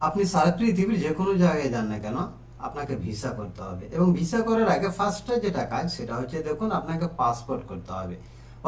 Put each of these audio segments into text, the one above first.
আপনি সারা পৃথিবীর যে কোনো জায়গায় যান না কেন, আপনাকে ভিসা করতে হবে। এবং ভিসা করার আগে ফার্স্টে যেটা কাজ, সেটা হচ্ছে দেখুন আপনাকে পাসপোর্ট করতে হবে।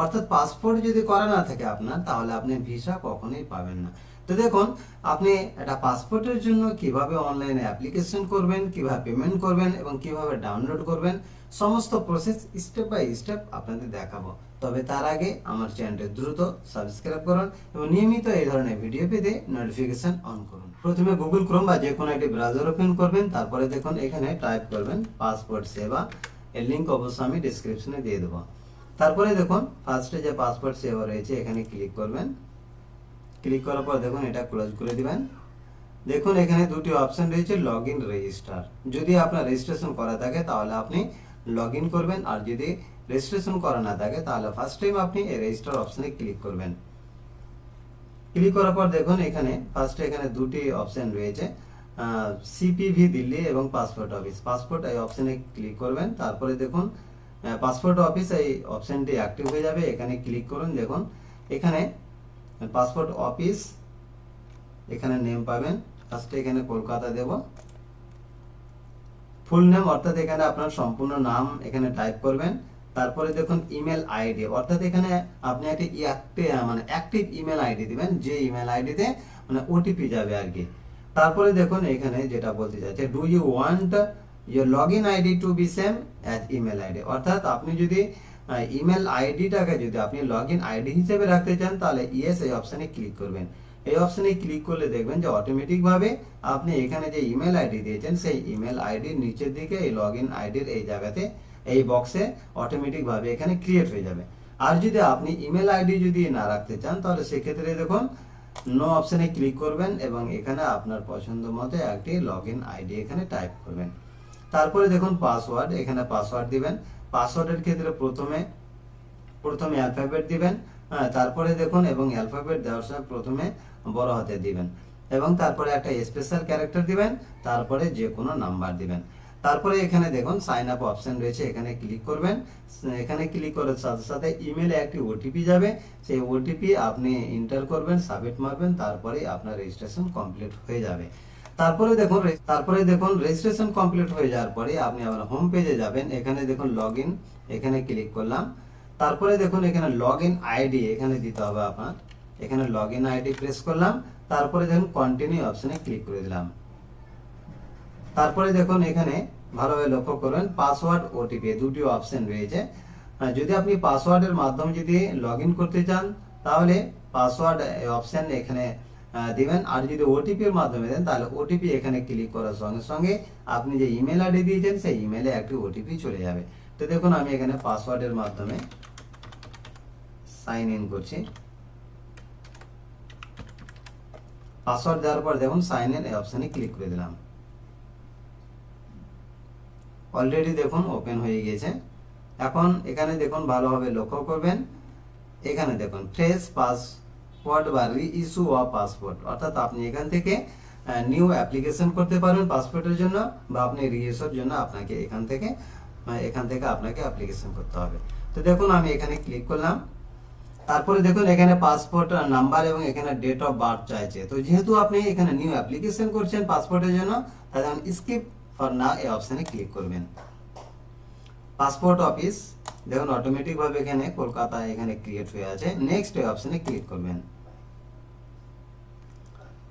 অর্থাৎ পাসপোর্ট যদি করা না থাকে আপনার, তাহলে আপনি ভিসা কখনোই পাবেন না। তো দেখুন, আপনি একটা পাসপোর্টের জন্য কীভাবে অনলাইনে অ্যাপ্লিকেশন করবেন, কীভাবে পেমেন্ট করবেন এবং কীভাবে ডাউনলোড করবেন, সমস্ত প্রসেস স্টেপ বাই স্টেপ আপনাদের দেখাবো। তবে তার আগে আমার চ্যানেলটি দ্রুত সাবস্ক্রাইব করুন এবং নিয়মিত এই ধরনের ভিডিও পেতে নোটিফিকেশন অন করুন। প্রথমে গুগল ক্রোম বা যে কোনো একটি ব্রাউজার ওপেন করবেন, তারপরে দেখুন এখানে টাইপ করবেন পাসপোর্ট সেবা। এর লিঙ্ক অবশ্যই আমি ডিসক্রিপশনে দিয়ে দেবো। তারপরে দেখুন ফার্স্টে যে পাসপোর্ট সেবা রয়েছে, এখানে ক্লিক করবেন। ক্লিক করার পর দেখুন এটা ক্লোজ করে দিবেন। দেখুন এখানে দুটি অপশন রয়েছে লগ ইন রেজিস্টার যদি আপনার রেজিস্ট্রেশন করা থাকে, তাহলে আপনি লগ করবেন। আর যদি রেজিস্ট্রেশন করা না থাকে, তাহলে ফার্স্ট টাইম আপনি এই রেজিস্টার অপশনে ক্লিক করবেন। ক্লিক করার পর দেখুন এখানে ফার্স্টে এখানে দুটি অপশন রয়েছে সিপিভি দিল্লি এবং পাসপোর্ট অফিস পাসপোর্ট এই অপশনে ক্লিক করবেন, তারপরে দেখুন পাসপোর্ট অফিস এই অপশনটি অ্যাক্টিভ হয়ে যাবে, এখানে ক্লিক করুন, দেখুন, এখানে পাসপোর্ট অফিস এখানে নেম পাবেন ফার্স্টে এখানে কলকাতা দেব। ফুল নেম অর্থাৎ এখানে আপনার সম্পূর্ণ নাম এখানে টাইপ করবেন। তারপরে দেখুন ইমেল আইডি অর্থাৎ এখানে আপনি একটি মানে অ্যাক্টিভ ইমেল আইডি দিবেন, যে ইমেল আইডিতে মানে ওটিপি যাবে আর কি। তারপরে দেখুন এখানে যেটা বলতে চাইছে do you want your login ID to be same as email ID অর্থাৎ আপনি যদি ইমেল আইডিটাকে যদি আপনি লগ ইন আইডি হিসেবে রাখতে চান, তাহলে ইয়েস এই অপশানে ক্লিক করবেন। এই অপশানে ক্লিক করলে দেখবেন যে অটোমেটিক ভাবে আপনি এখানে যে ইমেল আইডি দিয়েছেন, সেই ইমেল আইডির নিচের দিকে এই লগ ইন আইডির এই জায়গাতে এই বক্সে অটোমেটিক ভাবে এখানে ক্রিয়েট হয়ে যাবে। আর যদি আপনি ইমেল আইডি যদি না রাখতে চান তাহলে সেক্ষেত্রে দেখুন নো অপশানে ক্লিক করবেন এবং এখানে আপনার পছন্দ মতো একটি লগ আইডি এখানে টাইপ করবেন। তারপরে দেখুন পাসওয়ার্ড এখানে পাসওয়ার্ড দিবেন। পাসওয়ার্ডের ক্ষেত্রে প্রথমে প্রথমে অ্যালফাবেট দিবেন হ্যাঁ, তারপরে দেখুন এবং অ্যালফাবেট দেওয়ার সময় প্রথমে বড় হাতে দিবেন। এবং তারপরে একটা স্পেশাল ক্যারেক্টার দিবেন তারপরে যে কোনো নাম্বার দিবেন। তারপরে এখানে দেখুন সাইন আপ অপশন রয়েছে, এখানে ক্লিক করবেন। এখানে ক্লিক করার সাথে সাথে ইমেলে একটি ওটিপি যাবে। সেই ওটিপি আপনি এন্টার করবেন সাবমিট মারবেন, তারপরে আপনার রেজিস্ট্রেশন কমপ্লিট হয়ে যাবে। তারপরে দেখুন তারপরে দেখুন রেজিস্ট্রেশন কমপ্লিট হয়ে যাওয়ার পরে আপনি আবার হোম পেজে যাবেন। এখানে দেখুন লগ এখানে ক্লিক করলাম। তারপরে দেখুন, এখানে লগ আইডি এখানে দিতে হবে আপনার। এখানে লগ আইডি প্রেস করলাম। তারপরে দেখুন কন্টিনিউ অপশনে ক্লিক করে দিলাম। তারপরে দেখুন এখানে ভালোভাবে লক্ষ্য করবেন পাসওয়ার্ড ওটিপি দুটি অপশন রয়েছে। যদি আপনি পাসওয়ার্ডের মাধ্যমে যদি লগ করতে চান, তাহলে পাসওয়ার্ড অপশন এখানে দিবেন। আর যদি ওটিপি এর মাধ্যমে দেন, তাহলে ওটিপি এখানে ক্লিক করার সঙ্গে সঙ্গে আপনি যে ইমেল আইডি দিয়েছেন, সেই ইমেলে একটি ওটিপি চলে যাবে। তো দেখুন, আমি এখানে পাসওয়ার্ডের মাধ্যমে সাইন ইন করছি। পাসওয়ার্ড দেওয়ার পর দেখুন সাইন ইন এই অপশনে ক্লিক করে দিলাম। অলরেডি দেখুন ওপেন হয়ে গিয়েছে। এখন এখানে দেখুন, ভালোভাবে লক্ষ্য করবেন। এখানে দেখুন ফ্রেশ পাসপোর্ট বা রি ইস্যু অফ পাসপোর্ট অর্থাৎ আপনি এখান থেকে নিউ অ্যাপ্লিকেশন করতে পারবেন পাসপোর্টের জন্য, বা আপনি রি ইস্যুর জন্য আপনাকে এখান থেকে এখান থেকে আপনাকে অ্যাপ্লিকেশন করতে হবে। তো দেখুন, আমি এখানে ক্লিক করলাম। তারপরে দেখুন, এখানে পাসপোর্ট নাম্বার এবং এখানে ডেট অফ বার্থ চাইছে। তো যেহেতু আপনি এখানে নিউ অ্যাপ্লিকেশন করছেন পাসপোর্টের জন্য, তাহলে স্কিপ ফর না, এই অপশনে ক্লিক করবেন। পাসপোর্ট অফিস দেখুন অটোমেটিক ভাবে এখানে কলকাতা এখানে ক্রিয়েট হয়ে আছে। নেক্সট এই অপশনে ক্লিক করবেন।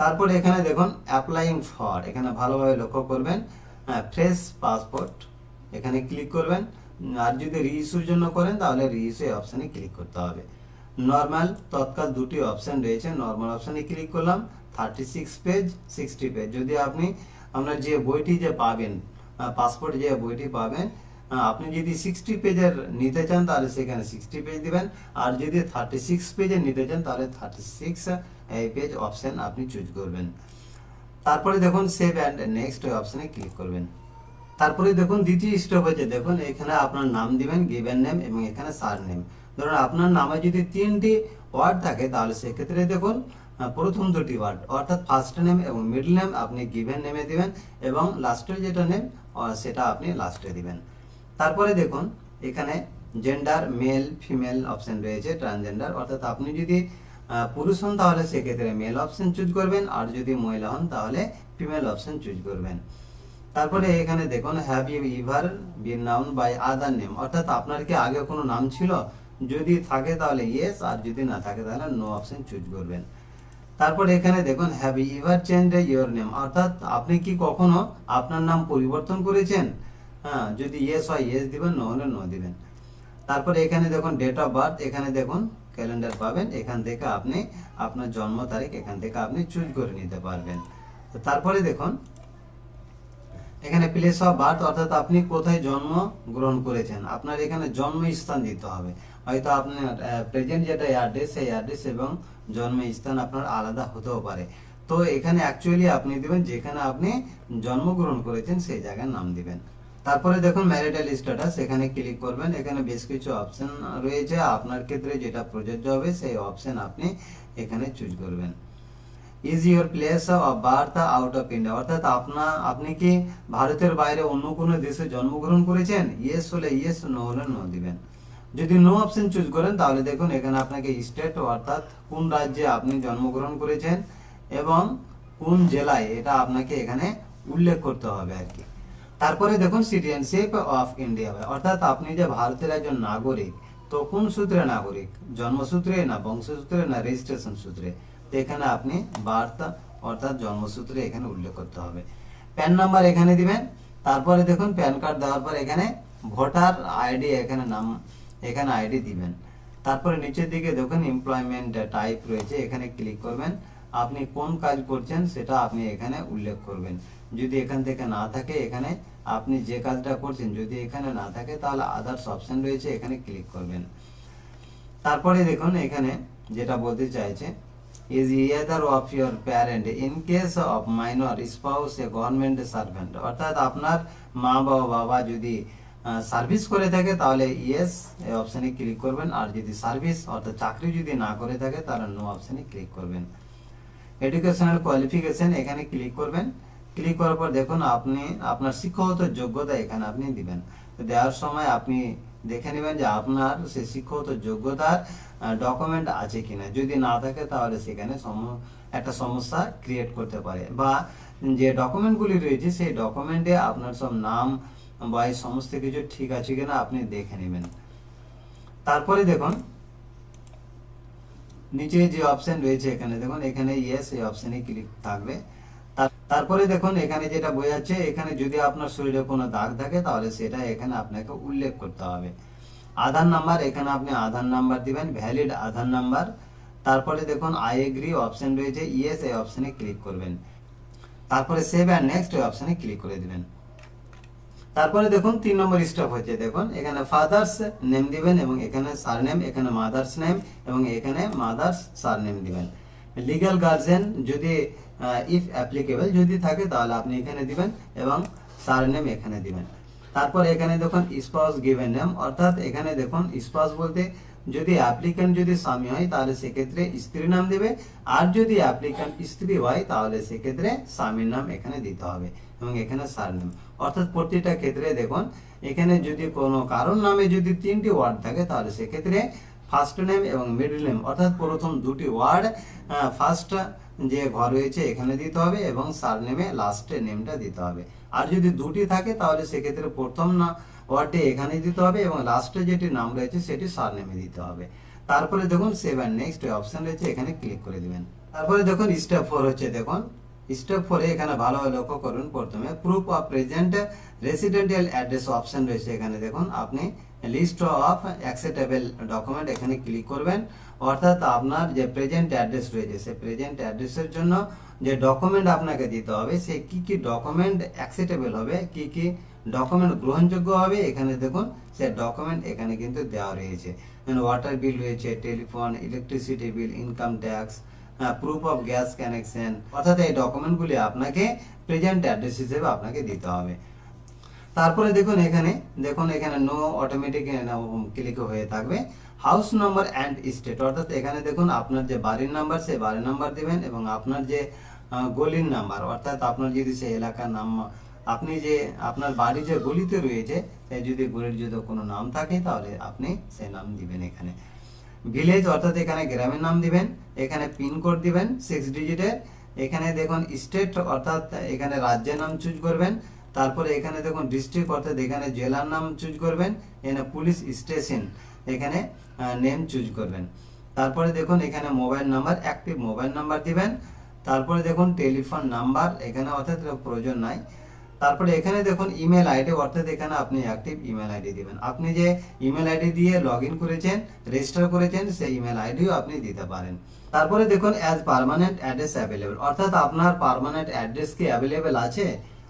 তারপরে এখানে দেখুন অ্যাপ্লাইং ফর এখানে ভালোভাবে লক্ষ্য করবেন। ফ্রেশ পাসপোর্ট এখানে ক্লিক করবেন। আর যদি রিইস্যুর জন্য করেন, তাহলে রিইস্যু এই অপশনে ক্লিক করতে হবে। নর্মাল তৎকাল দুটি অপশন রয়েছে। নর্মাল অপশনে ক্লিক করলাম। Thirty six page sixty page যদি আপনি আপনার যে বইটি যে পাবেন পাসপোর্ট যে বইটি পাবেন আপনি যদি সিক্সটি পেজের নিতে চান তাহলে সেখানে সিক্সটি পেজ দিবেন। আর যদি থার্টি সিক্স পেজের নিতে চান তাহলে থার্টি সিক্স এই পেজ অপশান আপনি চুজ করবেন। তারপরে দেখুন সেভ অ্যান্ড নেক্সট অপশানে ক্লিক করবেন। তারপরে দেখুন দ্বিতীয় স্টেপ হচ্ছে, দেখুন এখানে আপনার নাম দিবেন গিভেন নেম এবং এখানে সার নেম ধরুন আপনার নামে যদি তিনটি ওয়ার্ড থাকে, তাহলে সেক্ষেত্রে দেখুন প্রথম দুটি ওয়ার্ড অর্থাৎ ফার্স্ট নেম এবং মিডল নেম আপনি গিভেন নেমে দিবেন এবং লাস্টের যেটা নেম সেটা আপনি লাস্টে দিবেন। তারপরে দেখুন, এখানে জেন্ডার মেল ফিমেল অপশন রয়েছে ট্রান্সজেন্ডার অর্থাৎ আপনি যদি পুরুষ হন, তাহলে সেক্ষেত্রে মেল অপশন চুজ করবেন, আর যদি মহিলা হন, তাহলে ফিমেল অপশন চুজ করবেন। তারপরে এখানে দেখুন have you ever been known by other name অর্থাৎ আপনার কি আগে কোনো নাম ছিল? যদি থাকে তাহলে ইয়েস আর যদি না থাকে তাহলে নো অপশন চুজ করবেন। তারপর এখানে দেখুন have ever change your name অর্থাৎ আপনি কি কখনো আপনার নাম পরিবর্তন করেছেন? হ্যাঁ যদি ইয়েস হয় ইয়েস দিবেন নো হলে নো দিবেন। তারপরে এখানে দেখুন ডেট অফ বার্থ এখানে দেখুন ক্যালেন্ডার পাবেন। এখান থেকে আপনি আপনার জন্ম তারিখ এখান থেকে আপনি চুজ করে নিতে পারবেন। তারপরে দেখুন, এখানে প্লেস অফ বার্থ অর্থাৎ আপনি কোথায় জন্ম গ্রহণ করেছেন? আপনার এখানে জন্মস্থান দিতে হবে। হয়তো আপনার প্রেজেন্ট যেটা অ্যাড্রেস সেই অ্যাড্রেস এবং জন্ম স্থান আপনার আলাদা হতেও পারে। তো এখানে অ্যাকচুয়ালি আপনি দিবেন, যেখানে আপনি জন্মগ্রহণ করেছেন, সেই জায়গার নাম দিবেন। তারপরে দেখুন ম্যারিটাল স্ট্যাটাস এখানে ক্লিক করবেন। এখানে বেশ কিছু অপশন রয়েছে। আপনার ক্ষেত্রে যেটা প্রযোজ্য হবে, সেই অপশন আপনি এখানে চুজ করবেন। Is your place of birth out of India অর্থাৎ আপনার আপনি কি ভারতের বাইরে অন্য কোনো দেশে জন্মগ্রহণ করেছেন? ইয়েস হলে ইয়েস নো হলে নো দিবেন। যদি নো অপশন চুজ করেন, তাহলে দেখুন এখানে আপনাকে স্টেট অর্থাৎ কোন রাজ্যে আপনি জন্মগ্রহণ করেছেন এবং কোন জেলায় এটা আপনাকে এখানে উল্লেখ করতে হবে আর কি। তারপরে দেখুন সিটিজেনশিপ অফ ইন্ডিয়া অর্থাৎ আপনি যে ভারতের একজন নাগরিক, তো কোন সূত্রে নাগরিক? জন্মসূত্রে না বংশসূত্রে না রেজিস্ট্রেশন সূত্রে? তো এখানে আপনি বার্থ অর্থাৎ জন্মসূত্রে এখানে উল্লেখ করতে হবে। প্যান নাম্বার এখানে দিবেন, তারপরে দেখুন প্যান কার্ড দেওয়ার পর এখানে ভোটার আইডি এখানে নাম এখানে আইডি দিবেন। তারপরে নিচের দিকে দেখুন এমপ্লয়মেন্ট টাইপ রয়েছে, এখানে ক্লিক করবেন। আপনি কোন কাজ করছেন সেটা আপনি এখানে উল্লেখ করবেন। যদি এখান থেকে না থাকে, এখানে আপনি যে কাজটা করছেন, যদি এখানে না থাকে, তাহলে আদার্স অপশন রয়েছে, এখানে ক্লিক করবেন। তারপরে দেখুন এখানে যেটা বলতে চাইছে is either of your parent in case of minor spouse a government servant অর্থাৎ আপনার মা বাবা বাবা যদি সার্ভিস করে থাকে, তাহলে ইয়েস এই অপশানে ক্লিক করবেন। আর যদি সার্ভিস অর্থাৎ চাকরি যদি না করে থাকে, তাহলে নো অপশানে ক্লিক করবেন। এডুকেশনাল কোয়ালিফিকেশন এখানে ক্লিক করবেন। ক্লিক করার পর দেখুন, আপনি, আপনার শিক্ষাগত যোগ্যতা এখানে আপনি দিবেন। তো দেওয়ার সময় আপনি দেখে নেবেন যে আপনার সে শিক্ষাগত যোগ্যতার ডকুমেন্ট আছে কিনা। যদি না থাকে, তাহলে সেখানে একটা সমস্যা ক্রিয়েট করতে পারে। বা যে ডকুমেন্টগুলি রয়েছে, সেই ডকুমেন্টে আপনার সব নাম বা সমস্ত কিছু ঠিক আছে কিনা আপনি দেখে নেবেন। তারপরে দেখুন, নিচে যে অপশন রয়েছে এখানে, দেখুন, এখানে ইয়েস এই অপশনে ক্লিক থাকবে। তারপরে দেখুন, এখানে যেটা বোঝাচ্ছে, এখানে যদি আপনার শরীরে কোনো দাগ থাকে, তাহলে সেটা এখানে আপনাকে উল্লেখ করতে হবে। আধার নাম্বার, এখানে আপনি আধার নাম্বার দিবেন ভ্যালিড আধার নাম্বার। তারপরে দেখুন আই এগ্রি অপশন রয়েছে ইয়েস এই অপশনে ক্লিক করবেন। তারপরে সেভ অ্যান্ড নেক্সট এই অপশনে ক্লিক করে দিবেন। তারপরে দেখুন তিন নম্বর স্টেপ হচ্ছে, দেখুন, এখানে ফাদার্স নেম দিবেন এবং এখানে সারনেম এখানে মাদার্স নেম এবং এখানে মাদার্স সারনেম দিবেন। লিগ্যাল গার্জেন যদি ইফ অ্যাপ্লিকেবল যদি থাকে, তাহলে আপনি এখানে দিবেন এবং সারনেম এখানে দিবেন। তারপর এখানে দেখুন স্পাউস গিভেন নেম অর্থাৎ এখানে দেখুন স্পাউস বলতে যদি অ্যাপ্লিক্যান্ট যদি স্বামী হয়, তাহলে সেক্ষেত্রে স্ত্রীর নাম দেবে, আর যদি অ্যাপ্লিক্যান্ট স্ত্রী হয়, তাহলে সেক্ষেত্রে স্বামীর নাম এখানে দিতে হবে এবং এখানে সারনেম অর্থাৎ প্রতিটা ক্ষেত্রে দেখুন, এখানে যদি কোনো কারণ নামে যদি তিনটি ওয়ার্ড থাকে, তাহলে সেক্ষেত্রে ফার্স্ট নেম এবং মিডল নেম অর্থাৎ প্রথম দুটি ওয়ার্ড ফার্স্ট যে ঘর রয়েছে এখানে দিতে হবে এবং সার নেমে লাস্টে নেমটা দিতে হবে। আর যদি দুটি থাকে, তাহলে সেক্ষেত্রে প্রথম না ওয়ার্ডটি এখানে দিতে হবে এবং লাস্টে যেটি নাম রয়েছে, সেটি সার নেমে দিতে হবে। তারপরে দেখুন সেভেন নেক্সট অপশান রয়েছে, এখানে ক্লিক করে দিবেন। তারপরে দেখুন স্টেপ ফোর হচ্ছে, দেখুন স্টেপ ফোরে এখানে ভালোভাবে লক্ষ্য করুন প্রথমে proof of present residential address option রয়েছে এখানে। দেখুন, আপনি লিস্ট অফ অ্যাকসেপ্টেবল ডকুমেন্ট এখানে ক্লিক করবেন। অর্থাৎ আপনার যে প্রেজেন্ট অ্যাড্রেস রয়েছে, সেই প্রেজেন্ট অ্যাড্রেসের জন্য যে ডকুমেন্ট আপনাকে দিতে হবে, সে কি কি ডকুমেন্ট অ্যাকসেপ্টেবল হবে, কি কি ডকুমেন্ট গ্রহণযোগ্য হবে, এখানে দেখুন, সে ডকুমেন্ট এখানে কিন্তু দেওয়া রয়েছে। ওয়াটার বিল রয়েছে telephone electricity bill income tax proof of gas connection অর্থাৎ এই ডকুমেন্টগুলি আপনাকে প্রেজেন্ট অ্যাড্রেস হিসেবে আপনাকে দিতে হবে। তারপরে দেখুন এখানে দেখুন এখানে নো অটোমেটিক ক্লিক হয়ে থাকবে। হাউস নাম্বার অ্যান্ড স্টেট অর্থাৎ এখানে দেখুন আপনার যে বাড়ির নাম্বার সেই বাড়ির নাম্বার দিবেন এবং আপনার যে গলির নাম্বার অর্থাৎ আপনার যদি সেই এলাকার নাম, আপনি যে, আপনার বাড়ি যে গলিতে রয়েছে সেই যদি গলির যদি কোনো নাম থাকে, তাহলে আপনি সেই নাম দিবেন এখানে। ভিলেজ অর্থাৎ এখানে গ্রামের নাম দিবেন, এখানে পিনকোড দিবেন সিক্স ডিজিটের এখানে দেখুন স্টেট অর্থাৎ এখানে রাজ্যের নাম চুজ করবেন। তারপরে এখানে দেখুন ডিস্ট্রিক্ট অর্থাৎ এখানে জেলার নাম চুজ করবেন। এখানে পুলিশ স্টেশন এখানে নেম চুজ করবেন। তারপরে দেখুন এখানে mobile number active mobile number দিবেন। তারপরে দেখুন টেলিফোন নাম্বার এখানে অর্থাৎ প্রয়োজন নাই। তারপরে এখানে দেখুন ইমেল আইডি অর্থাৎ এখানে আপনি অ্যাক্টিভ ইমেল আইডি দিবেন। আপনি যে ইমেল আইডি দিয়ে লগ করেছেন রেজিস্টার করেছেন, সেই ইমেল আইডিও আপনি দিতে পারেন। তারপরে দেখুন অ্যাজ পার্মানেন্ট অ্যাড্রেস অ্যাভেলেবেল অর্থাৎ আপনার পারমানেন্ট অ্যাড্রেস কি অ্যাভেলেবেল আছে?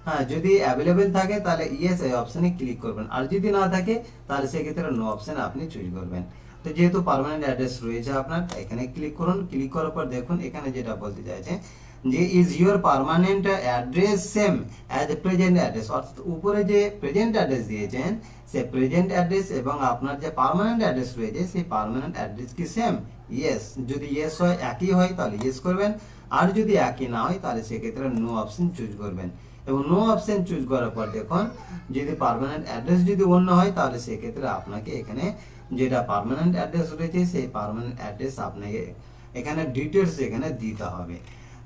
হ্যাঁ যদি অ্যাভেলেবেল থাকে তাহলে ইয়েস এই অপশনে ক্লিক করবেন। আর যদি না থাকে, তাহলে সেক্ষেত্রে নো অপশনে আপনি চুজ করবেন। তো যেহেতু পারমানেন্ট অ্যাড্রেস রয়েছে আপনার, এখানে ক্লিক করুন। ক্লিক করার পর দেখুন এখানে যেটা বলতে চাইছে যে is your permanent address same as present address অর্থাৎ উপরে যে প্রেজেন্ট অ্যাড্রেস দিয়েছেন, সে প্রেজেন্ট অ্যাড্রেস এবং আপনার যে পার্মানেন্ট অ্যাড্রেস রয়েছে, সেই পারমানেন্ট অ্যাড্রেস কি সেম ইয়েস যদি ইয়েস হয়, একই হয়, তাহলে ইয়েস করবেন। আর যদি একই না হয়, তাহলে সেক্ষেত্রে নো অপশন চুজ করবেন। এবং নো অপশন চুজ করার পর দেখুন, যদি পারমানেন্ট অ্যাড্রেস যদি অন্য হয়, তাহলে সেক্ষেত্রে আপনাকে এখানে যেটা পারমানেন্ট অ্যাড্রেস রয়েছে, সেই পারমানেন্ট অ্যাড্রেস আপনাকে এখানে ডিটেলস এখানে দিতে হবে।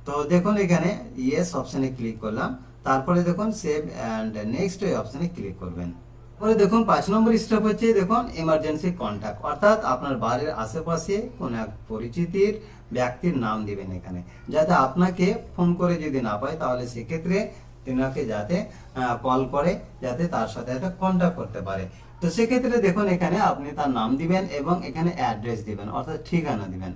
তো দেখুন এখানে ইয়েস অপশানে ক্লিক করলাম। তারপরে দেখুন সেভ অ্যান্ড নেক্সট অপশানে ক্লিক করবেন। পরে দেখুন পাঁচ নম্বর স্টেপ হচ্ছে দেখুন এমার্জেন্সি কন্ট্যাক্ট অর্থাৎ আপনার বাড়ির আশেপাশে কোন এক পরিচিতির ব্যক্তির নাম দিবেন এখানে। যাতে আপনাকে ফোন করে যদি না পায়, তাহলে সেক্ষেত্রে তিনাকে যাতে কল করে, যাতে তার সাথে একটা কন্ট্যাক্ট করতে পারে। তো সেক্ষেত্রে দেখুন এখানে আপনি তার নাম দিবেন এবং এখানে অ্যাড্রেস দিবেন, অর্থাৎ ঠিকানা দিবেন।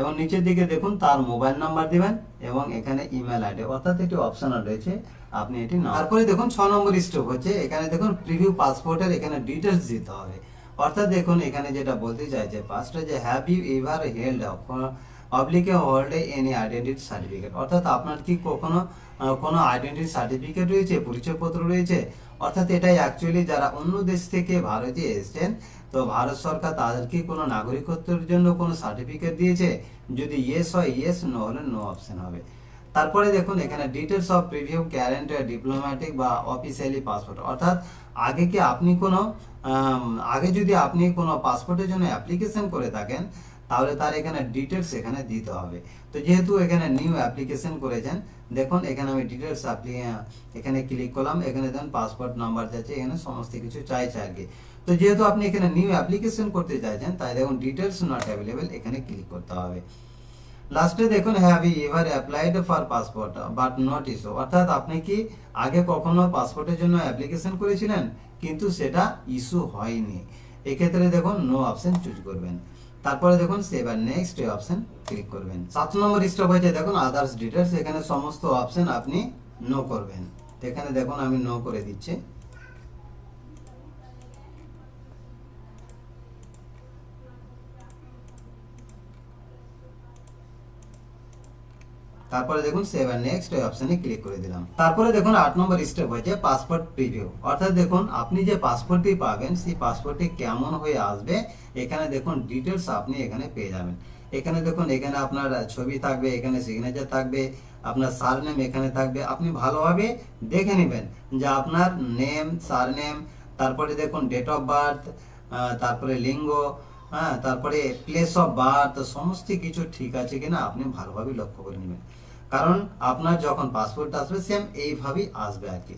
এবং নিচের দিকে দেখুন, তার মোবাইল নাম্বার দিবেন এবং এখানে ইমেল আইডি, অর্থাৎ এটি অপশনাল রয়েছে, আপনি এটি তারপরে দেখুন, ছ নম্বর স্টেপ হচ্ছে, এখানে দেখুন প্রিভিউ পাসপোর্টের এখানে ডিটেলস দিতে হবে। অর্থাৎ দেখুন, এখানে যেটা বলতে চাইছে ফার্স্টে যে হ্যাভ ইউ এভার হেল্ড অবলিকে হোল্ড এনি আইডেন্টিটি সার্টিফিকেট অর্থাৎ আপনার কি কখনো কোনো আইডেন্টিটি সার্টিফিকেট রয়েছে, পরিচয়পত্র রয়েছে? অর্থাৎ এটাই অ্যাকচুয়ালি যারা অন্য দেশ থেকে ভারতে এসেছেন তো ভারত সরকার তাদেরকে কোনো নাগরিকত্বের জন্য কোনো সার্টিফিকেট দিয়েছে? যদি ইয়েস হয় ইয়েস নো হলে নো অপশন হবে। তারপরে দেখুন, এখানে details of preview current diplomatic বা অফিসিয়ালি পাসপোর্ট অর্থাৎ আগে কি আপনি কোনো আগে যদি আপনি কোনো পাসপোর্টের জন্য অ্যাপ্লিকেশন করে থাকেন, তাহলে তার এখানে ডিটেলস এখানে দিতে হবে। তো যেহেতু এখানে নিউ অ্যাপ্লিকেশন করেছেন, দেখুন, এখানে আমি ডিটেলস আপনি এখানে ক্লিক করলাম, এখানে দেখুন পাসপোর্ট নাম্বার চাইছে এখানে সমস্ত কিছু চাইছে আর কি। তো যেহেতু আপনি এখানে নিউ অ্যাপ্লিকেশন করতে চাইছেন, তাই দেখুন ডিটেলস নট অ্যাভেলেবেল এখানে ক্লিক করতে হবে। লাস্টে দেখুন have you ever applied for passport but not issue অর্থাৎ আপনি কি আগে কখনো পাসপোর্টের জন্য অ্যাপ্লিকেশন করেছিলেন, কিন্তু সেটা ইস্যু হয়নি। এক্ষেত্রে দেখুন নো অপশন চুজ করবেন। তারপরে দেখুন সেভ আর নেক্সট অপশন ক্লিক করবেন। সাত নম্বর স্টেপ হয়েছে, দেখুন আদার্স ডিটেলস এখানে সমস্ত অপশন আপনি নো করবেন। এখানে দেখুন, আমি নো করে দিচ্ছি। তারপরে দেখুন সেভ আর নেক্সট অপশনে ক্লিক করে দিলাম। তারপরে দেখুন আট নম্বর স্টেপ হয়েছে পাসপোর্ট প্রিভিউ অর্থাৎ দেখুন আপনি যে পাসপোর্টটি পাবেন, সেই পাসপোর্টটি কেমন হয়ে আসবে, এখানে দেখুন ডিটেলস আপনি এখানে পেয়ে যাবেন। এখানে দেখুন, এখানে আপনার ছবি থাকবে, এখানে সিগনেচার থাকবে, আপনার সার নেম এখানে থাকবে। আপনি ভালোভাবে দেখে নেবেন যে আপনার নেম সার নেম তারপরে দেখুন ডেট অফ বার্থ তারপরে লিঙ্গ হ্যাঁ তারপরে প্লেস অফ বার্থ সমস্ত কিছু ঠিক আছে কিনা আপনি ভালোভাবে লক্ষ্য করে নেবেন। কারণ আপনার যখন পাসপোর্ট আসবে সেম এইভাবেই আসবে আর কি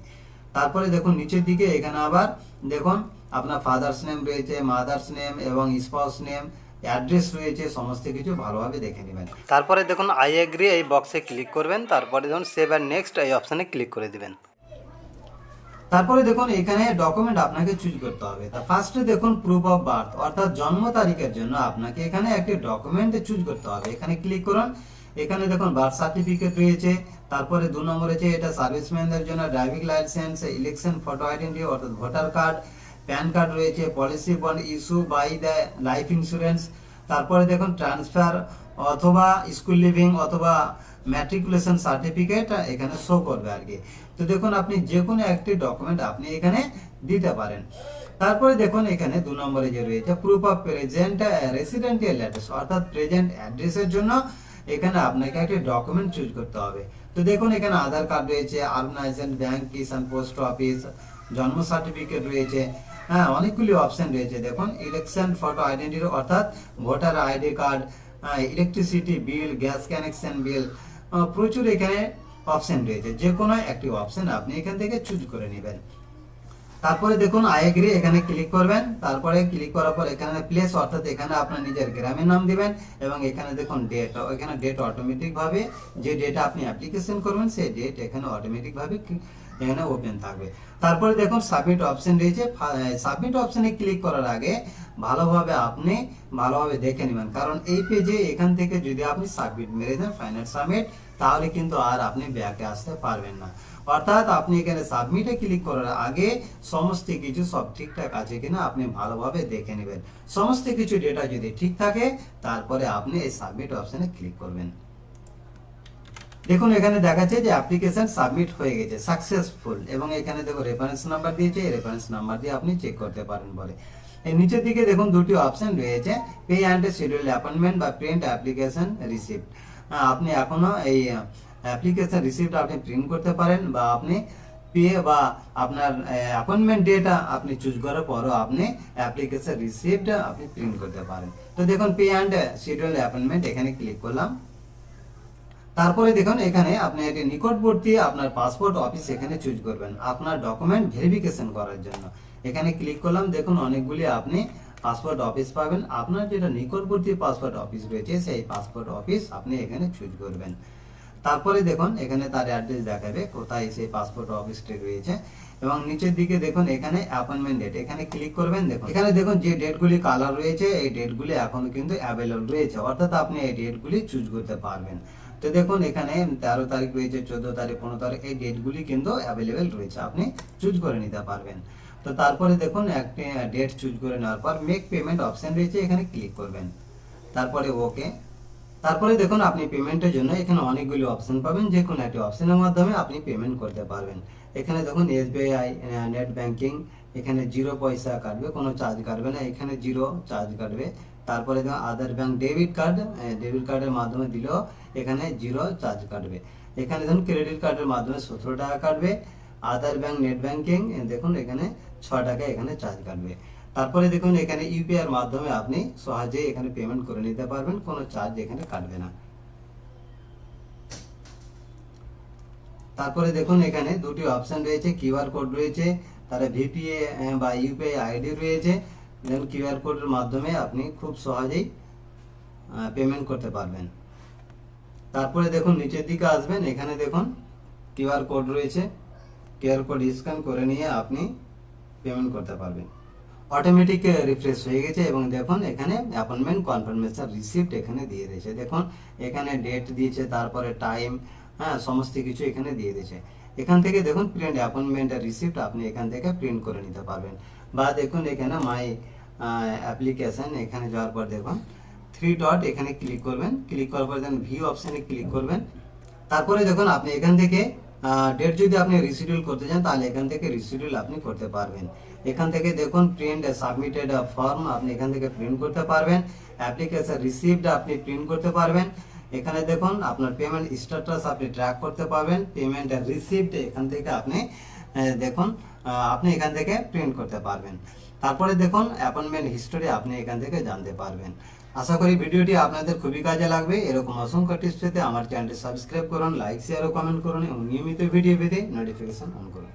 তারপরে দেখুন, নিচের দিকে, এখানে আবার দেখুন, আপনার ফাদার্স নেম রয়েছে মাদার্স নেম এবং স্পাউস নেম অ্যাড্রেস রয়েছে, সমস্ত কিছু ভালোভাবে দেখে নেবেন। তারপরে দেখুন আই এগ্রি এই বক্সে ক্লিক করবেন, তারপরে দেখুন সেভ আর নেক্সট এই অপশানে ক্লিক করে দিবেন। তারপরে দেখুন, এখানে ডকুমেন্ট আপনাকে চুজ করতে হবে। তা ফার্স্টে দেখুন প্রুফ অফ বার্থ অর্থাৎ জন্ম তারিখের জন্য আপনাকে এখানে একটি ডকুমেন্ট চুজ করতে হবে। এখানে ক্লিক করুন এখানে দেখুন বার্থ সার্টিফিকেট রয়েছে, তারপরে দু নম্বর আছে এটা সার্ভিসম্যানদের জন্য driving licence election photo identity অর্থাৎ ভোটার কার্ড প্যান কার্ড রয়েছে policy bond issue by the life insurance তারপরে দেখুন ট্রান্সফার অথবা স্কুল লিভিং অথবা ম্যাট্রিকুলেশন সার্টিফিকেট এখানে শো করবে আর কি। তো দেখুন আপনি যে কোনো একটি ডকুমেন্ট আপনি এখানে দিতে পারেন। তারপরে দেখুন এখানে দু নম্বরে যে রয়েছে proof of present residential address অর্থাৎ প্রেজেন্ট অ্যাড্রেসের জন্য এখানে আপনাকে একটি ডকুমেন্ট চুজ করতে হবে। তো দেখুন, এখানে আধার কার্ড রয়েছে আর্গনাইজেশন ব্যাংক কিষান পোস্ট অফিস জন্ম সার্টিফিকেট রয়েছে হ্যাঁ অনেকগুলি অপশন রয়েছে। দেখুন ইলেকশন ফটো আইডেন্টি অর্থাৎ voter ID card electricity bill gas connection bill প্রচুর এখানে অপশন রয়েছে। যে কোনো একটি অপশন আপনি এখান থেকে চুজ করে নেবেন। তারপরে দেখুন আই এগ্রি এখানে ক্লিক করবেন। তারপরে ক্লিক করার পর এখানে প্লেস অর্থাৎ এখানে আপনার নিজের গ্রামের নাম দিবেন এবং এখানে দেখুন ডেট এখানে ডেট অটোমেটিক ভাবে যে ডেট আপনি অ্যাপ্লিকেশন করবেন, সেই ডেট এখানে অটোমেটিক ভাবে এখানে ওপেন থাকবে। তারপরে দেখুন সাবমিট অপশন রয়েছে। সাবমিট অপশনে ক্লিক করার আগে ভালোভাবে আপনি ভালোভাবে দেখে নেবেন। কারণ এই পেজে এখান থেকে যদি আপনি সাবমিট মেরে দেন ফাইনাল সাবমিট তাহলে কিন্তু আর আপনি ব্যাকে আসতে পারবেন না। অর্থাৎ আপনি এখানে সাবমিটে ক্লিক করার আগে সমস্ত কিছু সব ঠিকঠাক আছে কিনা আপনি ভালোভাবে দেখে নেবেন। সমস্ত কিছু ডেটা যদি ঠিক থাকে, তারপরে আপনি এই সাবমিট অপশনে ক্লিক করবেন। দেখুন, এখানে দেখাচ্ছে যে অ্যাপ্লিকেশন সাবমিট হয়ে গেছে সাকসেসফুল এবং এখানে দেখো রেফারেন্স নাম্বার দিয়েছে, এই রেফারেন্স নাম্বার দিয়ে আপনি চেক করতে পারেন বলে। এই নিচের দিকে দেখুন, দুটি অপশন রয়েছে পে অ্যান্ড শিডিউল অ্যাপয়েন্টমেন্ট বা প্রিন্ট অ্যাপ্লিকেশন রিসিপ্ট আপনি এখনও এই অ্যাপ্লিকেশন রিসিপ্ট আপনি প্রিন্ট করতে পারেন বা আপনি পে বা আপনার অ্যাপয়েন্টমেন্ট ডেটা আপনি চুজ করার পরও আপনি অ্যাপ্লিকেশন রিসিপ্ট আপনি প্রিন্ট করতে পারেন। তো দেখুন পে অ্যান্ড শিডিউল অ্যাপয়েন্টমেন্ট এখানে ক্লিক করলাম। তারপরে দেখুন, এখানে আপনি একটি নিকটবর্তী আপনার পাসপোর্ট অফিস এখানে চুজ করবেন, আপনার ডকুমেন্ট ভেরিফিকেশন করার জন্য। এখানে ক্লিক করলাম, দেখুন অনেকগুলি আপনি পাসপোর্ট অফিস পাবেন। আপনার যেটা নিকটবর্তী পাসপোর্ট অফিস রয়েছে, সেই পাসপোর্ট অফিস আপনি এখানে চুজ করবেন। তারপরে দেখুন, এখানে তার অ্যাড্রেস দেখাবে, কোথায় সেই পাসপোর্ট অফিসটি রয়েছে। এবং নিচের দিকে দেখুন, এখানে অ্যাপয়েন্টমেন্ট ডেট এখানে ক্লিক করবেন, দেখুন। এখানে দেখুন, যে ডেটগুলি কালার রয়েছে, এই ডেটগুলি এখনও কিন্তু অ্যাভেলেবল রয়েছে। অর্থাৎ আপনি এই ডেটগুলি চুজ করতে পারবেন। তো দেখুন, এখানে তেরো তারিখ রয়েছে, চোদ্দ তারিখ, পনেরো তারিখ, এই ডেটগুলি কিন্তু অ্যাভেলেবেল রয়েছে, আপনি চুজ করে নিতে পারবেন। তো তারপরে দেখুন, একটি ডেট চুজ করে নেওয়ার পর মেক পেমেন্ট অপশন রয়েছে, এখানে ক্লিক করবেন। তারপরে ওকে তারপরে দেখুন, আপনি পেমেন্টের জন্য এখানে অনেকগুলি অপশন পাবেন। যে কোনো একটি অপশনের মাধ্যমে আপনি পেমেন্ট করতে পারবেন। এখানে দেখুন এসবিআই নেট ব্যাংকিং এখানে জিরো পয়সা কাটবে, কোনো চার্জ কাটবে না। এখানে জিরো চার্জ কাটবে। তারপরে দেখুন other bank debit card debit কার্ডের মাধ্যমে দিলেও এখানে জিরো চার্জ কাটবে। এখানে দেখুন ক্রেডিট কার্ডের মাধ্যমে সতেরো টাকা কাটবে। আদার ব্যাংক নেট ব্যাংকিং দেখুন, এখানে ছ টাকা এখানে চার্জ কাটবে। তারপরে দেখুন, এখানে ইউপিআই এর মাধ্যমে আপনি সহজেই এখানে পেমেন্ট করে নিতে পারবেন, কোনো চার্জ এখানে কাটবে না। তারপরে দেখুন, এখানে দুটি অপশন রয়েছে কিউআর কোড রয়েছে তারা ভিপিএ বা ইউপিআই আইডি রয়েছে। দেন কিউআর কোডের মাধ্যমে আপনি খুব সহজেই পেমেন্ট করতে পারবেন। তারপরে দেখুন, নিচের দিকে আসবেন, এখানে দেখুন কিউআর কোড রয়েছে। কিউআর কোড স্ক্যান করে নিয়ে আপনি পেমেন্ট করতে পারবেন। অটোমেটিক রিফ্রেশ হয়ে গেছে এবং দেখুন এখানে অ্যাপয়েন্টমেন্ট কনফার্মেশন রিসিপ্ট এখানে দিয়ে দিয়েছে। দেখুন, এখানে ডেট দিয়েছে, তারপরে টাইম হ্যাঁ সমস্ত কিছু এখানে দিয়ে দিয়েছে। এখান থেকে দেখুন প্রিন্ট অ্যাপয়েন্টমেন্ট রিসিপ্ট আপনি এখান থেকে প্রিন্ট করে নিতে পারবেন। বা দেখুন এখানে মাই অ্যাপ্লিকেশন এখানে যাওয়ার পর দেখুন থ্রি ডট এখানে ক্লিক করবেন। ক্লিক করার পর দেখুন ভিউ অপশানে ক্লিক করবেন। তারপরে দেখুন আপনি এখান থেকে ডেট যদি আপনি রিসিডিউল করতে চান, তাহলে এখান থেকে রিসিডিউল আপনি করতে পারবেন। এখান থেকে দেখুন প্রিন্ট সাবমিটেড ফর্ম আপনি এখান থেকে প্রিন্ট করতে পারবেন। অ্যাপ্লিকেশন রিসিভড আপনি প্রিন্ট করতে পারবেন। এখানে দেখুন, আপনার পেমেন্ট স্ট্যাটাস আপনি ট্র্যাক করতে পারবেন। পেমেন্ট রিসিভড এখান থেকে আপনি দেখুন আপনি এখান থেকে প্রিন্ট করতে পারবেন। তারপরে দেখুন অ্যাপয়েন্টমেন্ট হিস্টোরি আপনি এখান থেকে জানতে পারবেন। আশা করি ভিডিওটি আপনাদের খুবই কাজে লাগবে। এরকম অসংখ্য টিপস পেতে আমার চ্যানেলটি সাবস্ক্রাইব করুন লাইক শেয়ার ও কমেন্ট করুন এবং নিয়মিত ভিডিও পেতে নোটিফিকেশন অন করুন।